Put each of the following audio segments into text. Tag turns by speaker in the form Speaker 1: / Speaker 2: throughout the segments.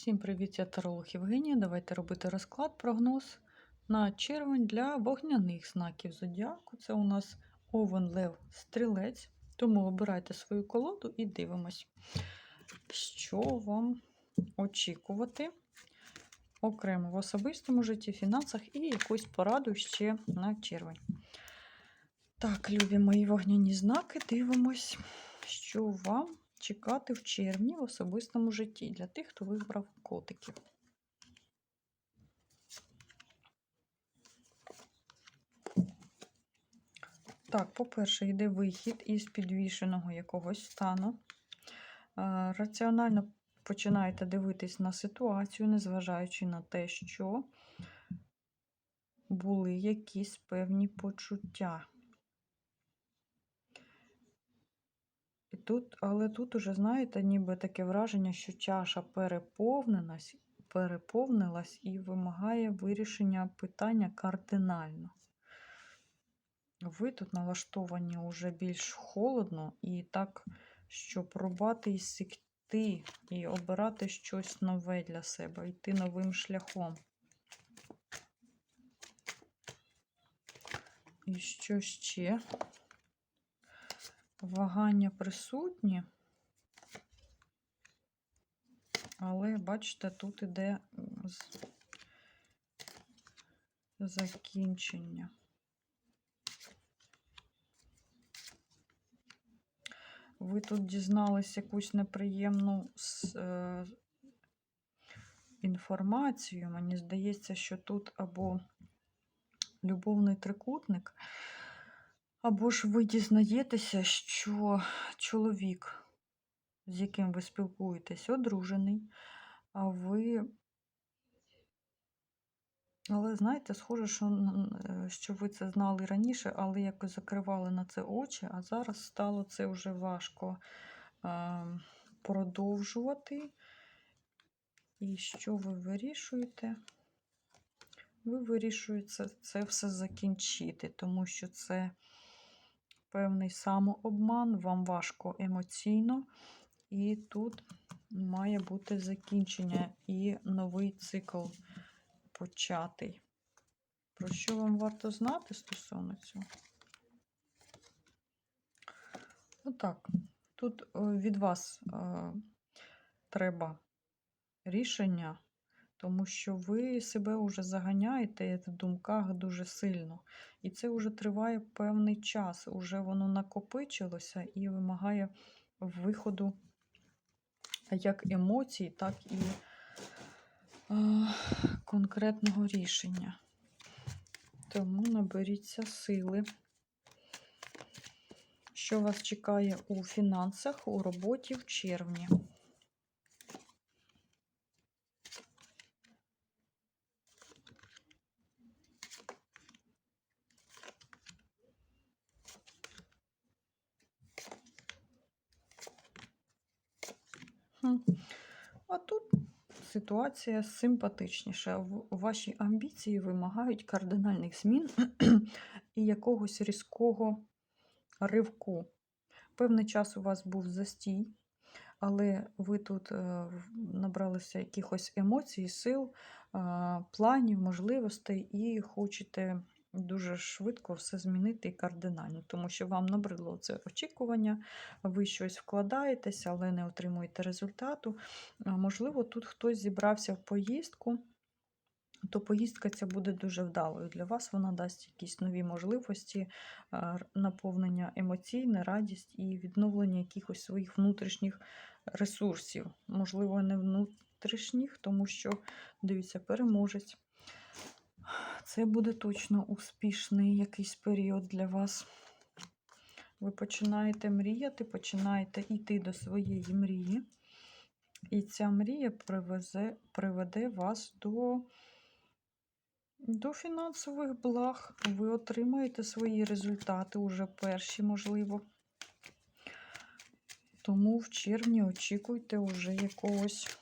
Speaker 1: Всім привіт, я таролог Євгенія. Давайте робити розклад, прогноз на червень для вогняних знаків зодіаку. Це у нас Овен Лев Стрілець. Тому обирайте свою колоду і дивимось, що вам очікувати окремо в особистому житті, фінансах і якусь пораду ще на червень. Так, любі мої вогняні знаки, дивимось, що вам чекати в червні в особистому житті для тих, хто вибрав котиків. Так, по-перше, йде вихід із підвішеного якогось стану. Е, Раціонально починаєте дивитись на ситуацію, незважаючи на те, що були якісь певні почуття. І тут, але тут уже, знаєте, ніби таке враження, що чаша переповнилась, і вимагає вирішення питання кардинально. Ви тут налаштовані вже більш холодно і так, щоб рубати і сікти, і обирати щось нове для себе, йти новим шляхом. І що ще? Вагання присутні, але, бачите, тут іде закінчення. Ви тут дізнались якусь неприємну е, інформацію. Мені здається, що тут або любовний трикутник, або ж ви дізнаєтеся, що чоловік, з яким ви спілкуєтесь, одружений, а ви. Але знаєте, схоже, що е, що ви це знали раніше, але якось закривали на це очі, а зараз стало це вже важко е, продовжувати. І що ви вирішуєте? Ви вирішуєте це все закінчити, тому що це певний самообман, вам важко емоційно, і тут має бути закінчення і новий цикл початий. Про що вам варто знати стосовно цього? Отак. Тут е, від вас е, треба рішення, тому що ви себе вже заганяєте в думках дуже сильно. І це вже триває певний час. Уже воно накопичилося і вимагає виходу як емоцій, так і конкретного рішення. Тому наберіться сили. Що вас чекає у фінансах, у роботі в червні? А тут ситуація симпатичніша. Ваші амбіції вимагають кардинальних змін і якогось різкого ривку. Певний час у вас був застій, але ви тут е, набралися якихось емоцій, сил, планів, можливостей і хочете дуже швидко все змінити і кардинально, тому що вам набридло це очікування, ви щось вкладаєтеся, але не отримуєте результату. Можливо, тут хтось зібрався в поїздку. То поїздка ця буде дуже вдалою для вас. Вона дасть якісь нові можливості, наповнення емоційне, радість і відновлення якихось своїх внутрішніх ресурсів. Можливо, не внутрішніх, тому що, дивіться, переможець. Це буде точно успішний якийсь період для вас. Ви починаєте мріяти, починаєте йти до своєї мрії. І ця мрія привезе, приведе вас до до фінансових благ. Ви отримаєте свої результати уже перші, можливо. Тому в червні очікуйте вже якогось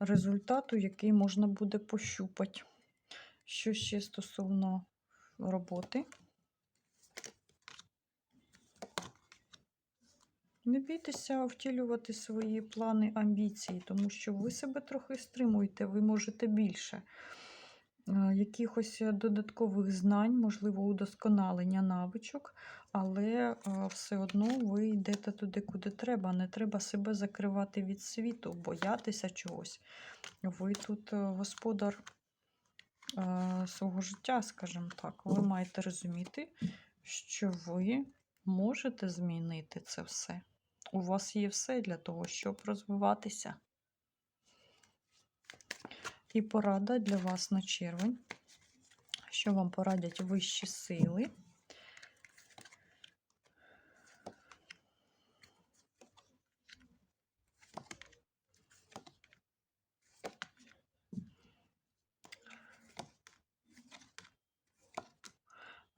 Speaker 1: результату, який можна буде пощупати. Що ще стосовно роботи? Не бійтеся втілювати свої плани, амбіції, тому що ви себе трохи стримуєте, ви можете більше. Е, Якихось додаткових знань, можливо, удосконалення навичок, але е, все одно ви йдете туди, куди треба. Не треба себе закривати від світу, боятися чогось. Ви тут е, господар свого життя, скажімо так. Ви маєте розуміти, що ви можете змінити це все. У вас є все для того, щоб розвиватися. І порада для вас на червень, що вам порадять вищі сили.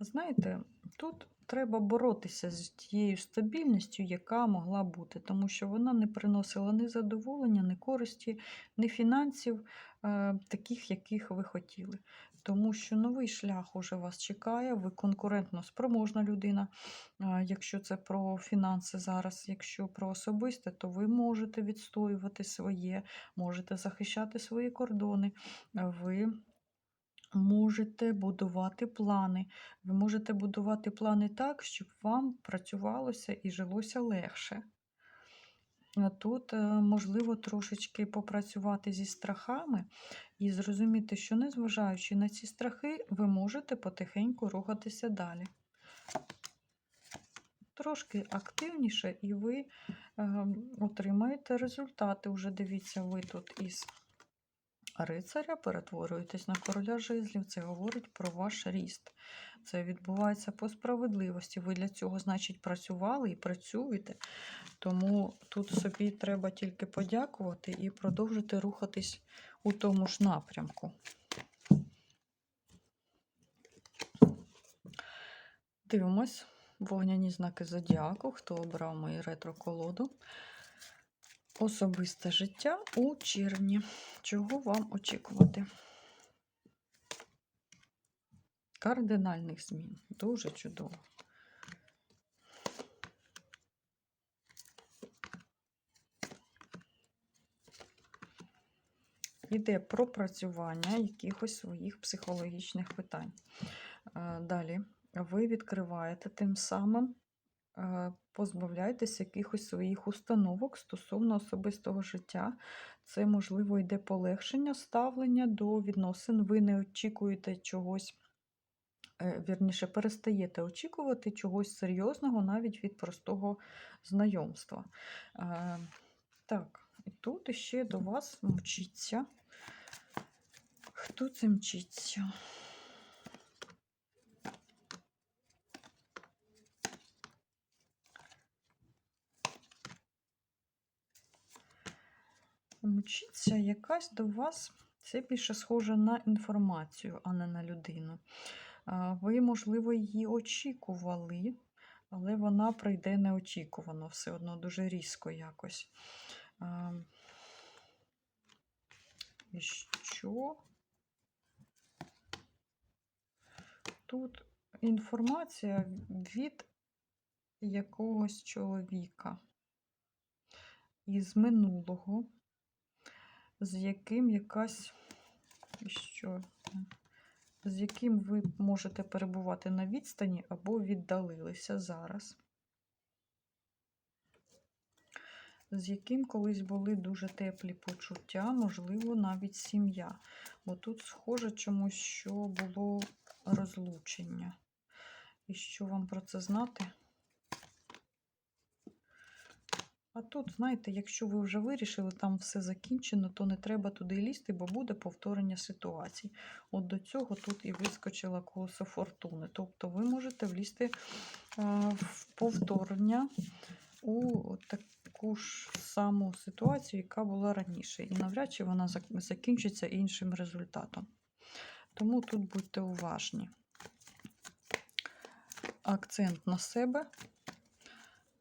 Speaker 1: Знаєте, тут треба боротися з тією стабільністю, яка могла бути, тому що вона не приносила ні задоволення, ні користі, ні фінансів, е, таких, яких ви хотіли. Тому що новий шлях уже вас чекає, ви конкурентно спроможна людина. Е, Якщо це про фінанси зараз, якщо про особисте, то ви можете відстоювати своє, можете захищати свої кордони. е, Ви можете будувати плани. Ви можете будувати плани так, щоб вам працювалося і жилося легше. Тут е, можливо трошечки попрацювати зі страхами і зрозуміти, що незважаючи на ці страхи, ви можете потихеньку рухатися далі. Трошки активніше, і ви е, отримаєте результати. Уже дивіться, ви тут із рицаря перетворюєтесь на короля жезлів. Це говорить про ваш ріст. Це відбувається по справедливості. Ви для цього, значить, працювали і працюєте. Тому тут собі треба тільки подякувати і продовжити рухатись у тому ж напрямку. Дивимось вогняні знаки зодіаку, хто обрав мою ретро-колоду. Особисте життя у червні. Чого вам очікувати? Кардинальних змін. Дуже чудово. Іде пропрацювання якихось своїх психологічних питань. Е, Далі ви відкриваєте тим самим, е, позбавляєтесь якихось своїх установок стосовно особистого життя. Це, можливо, йде полегшення ставлення до відносин. Ви не очікуєте чогось, е, вірніше, перестаєте очікувати чогось серйозного навіть від простого знайомства. Е, Так, і тут іще до вас мчиться. Хто це мчиться? Мчиться якась до вас, це більше схоже на інформацію, а не на людину. Ви, можливо, її очікували, але вона прийде неочікувано, все одно дуже різко якось. І що? Тут інформація від якогось чоловіка із минулого, з яким якась, що, з яким ви можете перебувати на відстані або віддалилися зараз, з яким колись були дуже теплі почуття, можливо, навіть сім'я. Бо тут схоже чомусь, що було розлучення. І що вам про це знати? А тут, знаєте, якщо ви вже вирішили, там все закінчено, то не треба туди лізти, бо буде повторення ситуацій. От до цього тут і вискочила колесо фортуни. Тобто ви можете влізти а, в повторення у таку ж саму ситуацію, яка була раніше. І навряд чи вона закінчиться іншим результатом. Тому тут будьте уважні. Акцент на себе.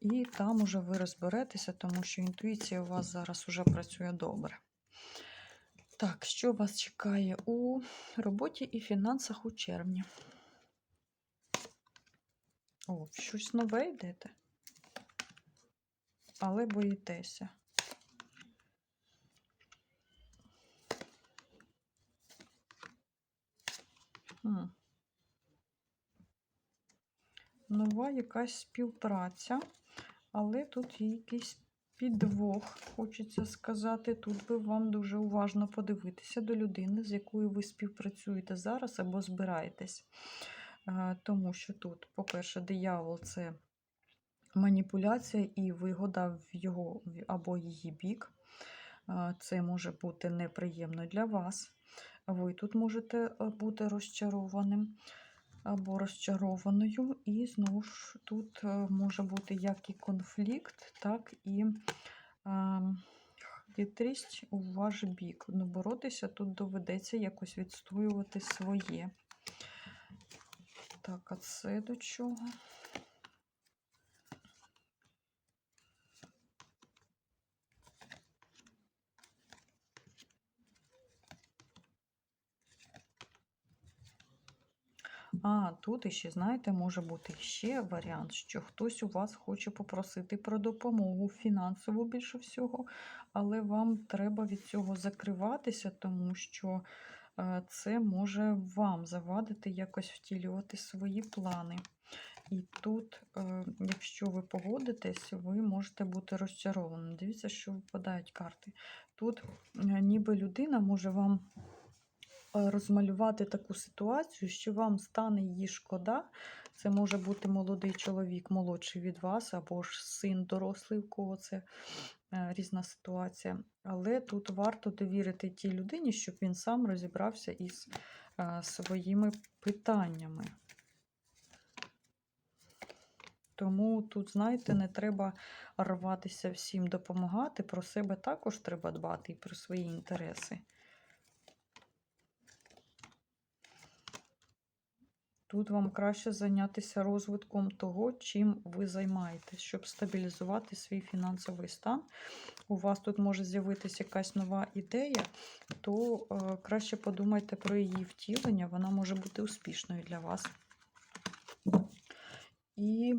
Speaker 1: І там уже ви розберетеся, тому що інтуїція у вас зараз уже працює добре. Так, що вас чекає у роботі і фінансах у червні? О, щось нове йдете. але боїтеся. М. Нова якась співпраця, але тут є якийсь підвох, хочеться сказати. Тут би вам дуже уважно подивитися до людини, з якою ви співпрацюєте зараз або збираєтесь. Е, Тому що тут, по-перше, диявол це маніпуляція і вигода в його або її бік. Е, Це може бути неприємно для вас. Ви тут можете е, бути розчарованим або розчарованою, і знову ж тут е, може бути як і конфлікт, так і е, хитрість у ваш бік. Ну, боротися тут доведеться якось відстоювати своє. Так, а це до чого? А, тут іще, знаєте, може бути ще варіант, що хтось у вас хоче попросити про допомогу фінансову більше всього, але вам треба від цього закриватися, тому що е, це може вам завадити якось втілювати свої плани. І тут, е, якщо ви погодитесь, ви можете бути розчаровані. Дивіться, що випадають карти. Тут е, ніби людина може вам розмалювати таку ситуацію, що вам стане її шкода. Це може бути молодий чоловік, молодший від вас, або ж син дорослий, у кого це е, різна ситуація. Але тут варто довірити тій людині, щоб він сам розібрався із е, своїми питаннями. Тому тут, знаєте, не треба рватися всім допомагати. Про себе також треба дбати і про свої інтереси. Тут вам краще зайнятися розвитком того, чим ви займаєтесь, щоб стабілізувати свій фінансовий стан. У вас тут може з'явитися якась нова ідея, то е, краще подумайте про її втілення, вона може бути успішною для вас. І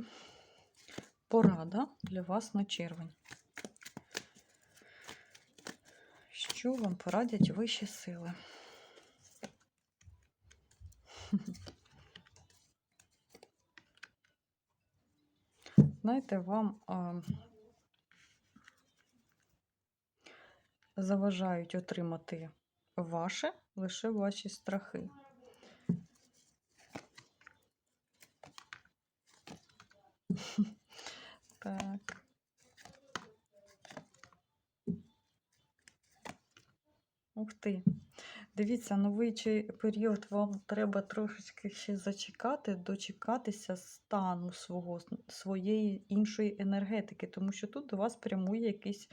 Speaker 1: порада для вас на червень. Що вам порадять вищі сили? Знаєте, вам а, заважають отримати ваше лише ваші страхи. Так. Ух ти. Дивіться, новий період вам треба трошечки ще зачекати, дочекатися стану свого, своєї іншої енергетики, тому що тут до вас прямує якийсь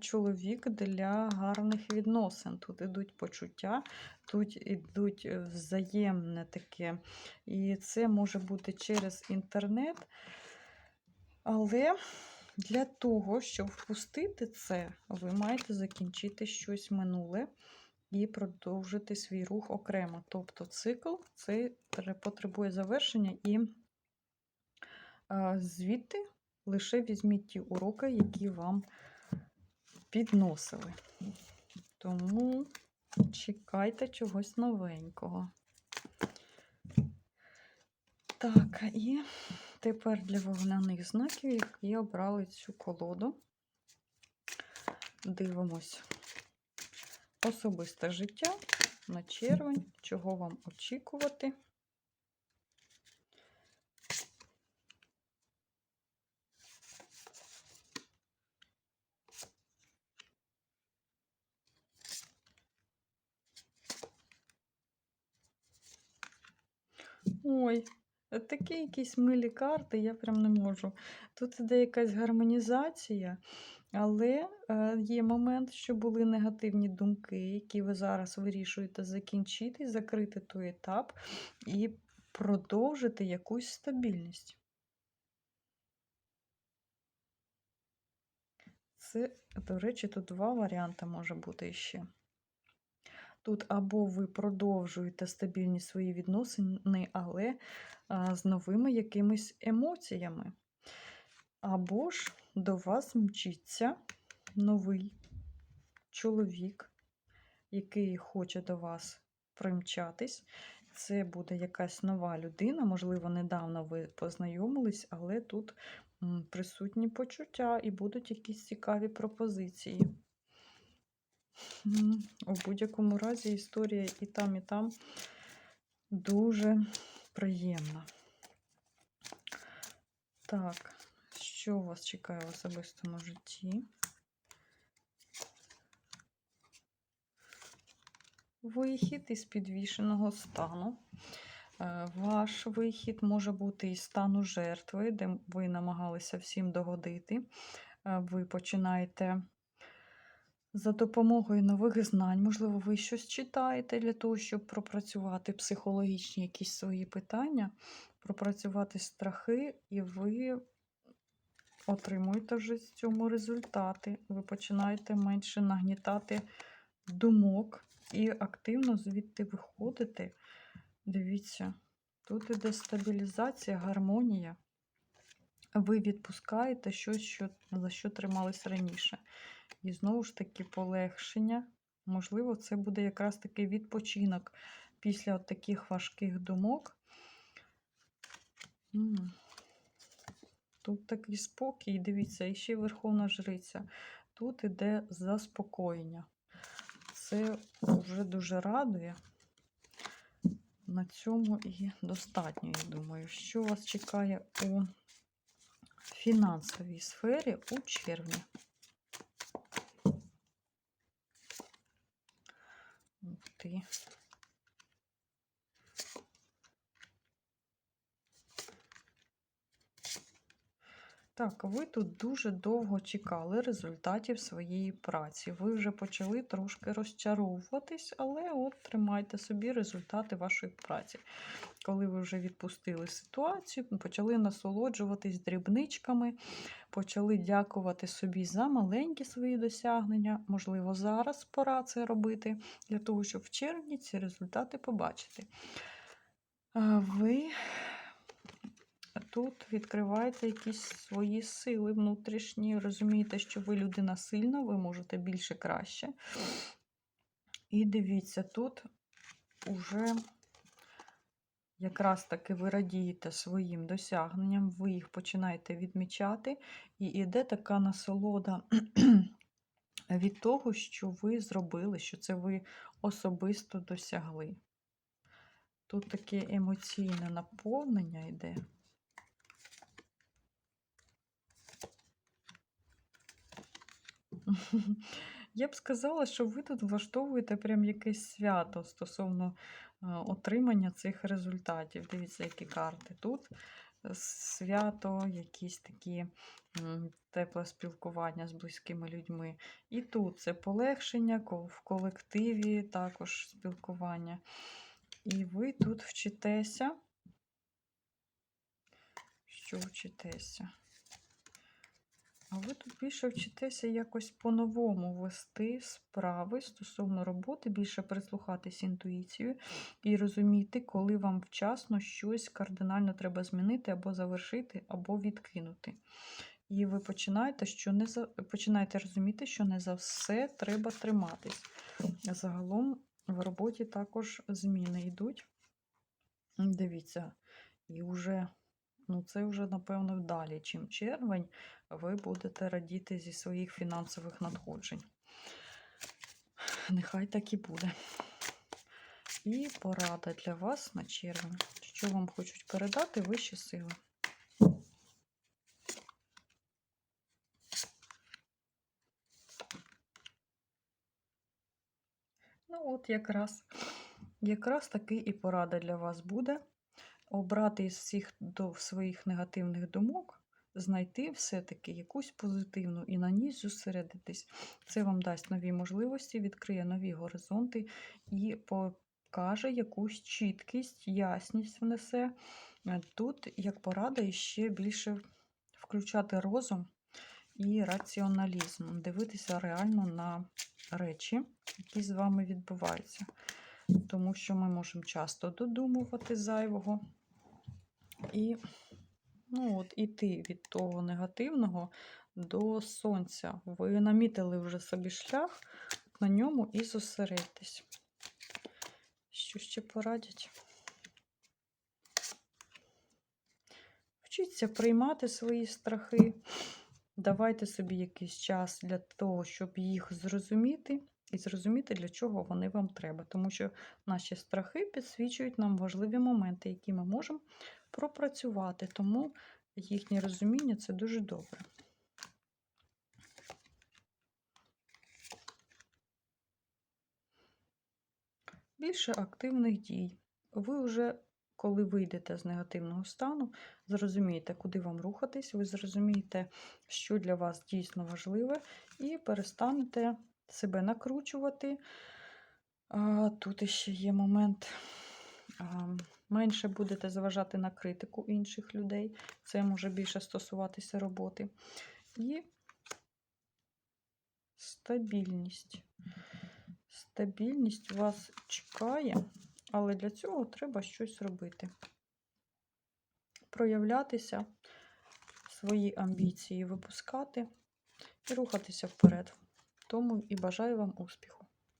Speaker 1: чоловік для гарних відносин. Тут ідуть почуття, тут ідуть е, взаємне таке. І це може бути через інтернет. Але для того, щоб впустити це, ви маєте закінчити щось минуле і продовжити свій рух окремо. Тобто цикл це потребує завершення, і звідти лише візьміть ті уроки, які вам підносили. Тому чекайте чогось новенького. Так, і тепер для вогняних знаків, які обрали цю колоду. Дивимось. Особисте життя на червень, чого вам очікувати. Ой, такі якісь милі карти, я прям не можу. Тут іде якась гармонізація, але е, є момент, що були негативні думки, які ви зараз вирішуєте закінчити, закрити той етап і продовжити якусь стабільність. Це, до речі, тут два варіанти може бути ще. Тут або ви продовжуєте стабільні свої відносини, але а, з новими якимись емоціями. Або ж до вас мчиться новий чоловік, який хоче до вас примчатись. Це буде якась нова людина, можливо, недавно ви познайомились, але тут присутні почуття і будуть якісь цікаві пропозиції. У будь-якому разі історія і там, і там дуже приємна. Так, що вас чекає в особистому житті? Вихід із підвішеного стану. Е, Ваш вихід може бути із стану жертви, де ви намагалися всім догодити. Е, Ви починаєте за допомогою нових знань, можливо, ви щось читаєте для того, щоб пропрацювати психологічні якісь свої питання, пропрацювати страхи, і ви отримуєте вже з цьому результати. Ви починаєте менше нагнітати думок і активно звідти виходити. Дивіться, тут іде стабілізація, гармонія. Ви відпускаєте щось, що, за що тримались раніше. І знову ж таки полегшення. Можливо, це буде якраз такий відпочинок після от таких важких думок. Тут такий спокій, дивіться, і ще Верховна Жриця. Тут іде заспокоєння. Це вже дуже радує. На цьому і достатньо, я думаю. Що вас чекає у фінансовій сфері у червні? Ух ти. Так, ви тут дуже довго чекали результатів своєї праці. Ви вже почали трошки розчаровуватись, але от тримайте собі результати вашої праці. Коли ви вже відпустили ситуацію, почали насолоджуватись дрібничками, почали дякувати собі за маленькі свої досягнення. Можливо, зараз пора це робити, для того, щоб в червні ці результати побачити. Ви тут відкриваєте якісь свої сили внутрішні, розумієте, що ви людина сильна, ви можете більше краще. І дивіться, тут уже якраз таки ви радієте своїм досягненням, ви їх починаєте відмічати, і йде така насолода від того, що ви зробили, що це ви особисто досягли. Тут таке емоційне наповнення йде. Я б сказала, що ви тут влаштовуєте прям якесь свято стосовно е, отримання цих результатів. Дивіться, які карти. Тут е, свято, якісь такі тепле спілкування з близькими людьми. І тут це полегшення в колективі, також спілкування. І ви тут вчитеся. Що вчитеся? А ви тут більше вчитеся якось по-новому вести справи стосовно роботи, більше прислухатись інтуїцію і розуміти, коли вам вчасно щось кардинально треба змінити або завершити, або відкинути. І ви починаєте, що не за... починаєте розуміти, що не за все треба триматись. Загалом в роботі також зміни йдуть. Дивіться, і вже, ну це вже, напевно, далі, чим червень, ви будете радіти зі своїх фінансових надходжень. Нехай так і буде. І порада для вас на червень. Що вам хочуть передати вищі сили? Ну, от якраз, якраз таки і порада для вас буде обрати із всіх до своїх негативних думок, знайти все-таки якусь позитивну і на ній зосередитись. Це вам дасть нові можливості, відкриє нові горизонти і покаже якусь чіткість, ясність внесе. Е, Тут, як порада, ще більше включати розум і раціоналізм, дивитися реально на речі, які з вами відбуваються. Тому що ми можемо часто додумувати зайвого. І Ну, от іти від того негативного до сонця. Ви намітили вже собі шлях, на ньому і зосередьтесь. Що ще порадять? Вчіться приймати свої страхи. Давайте собі якийсь час для того, щоб їх зрозуміти, і зрозуміти, для чого вони вам треба. Тому що наші страхи підсвічують нам важливі моменти, які ми можемо пропрацювати. Тому їхнє розуміння це дуже добре. Більше активних дій. Ви вже, коли вийдете з негативного стану, зрозумієте, куди вам рухатись, ви зрозумієте, що для вас дійсно важливе, і перестанете себе накручувати. Тут ще є момент. Менше будете зважати на критику інших людей. Це може більше стосуватися роботи. І стабільність. Стабільність вас чекає, але для цього треба щось робити. Проявлятися, свої амбіції випускати і рухатися вперед. Тому і бажаю вам успіху.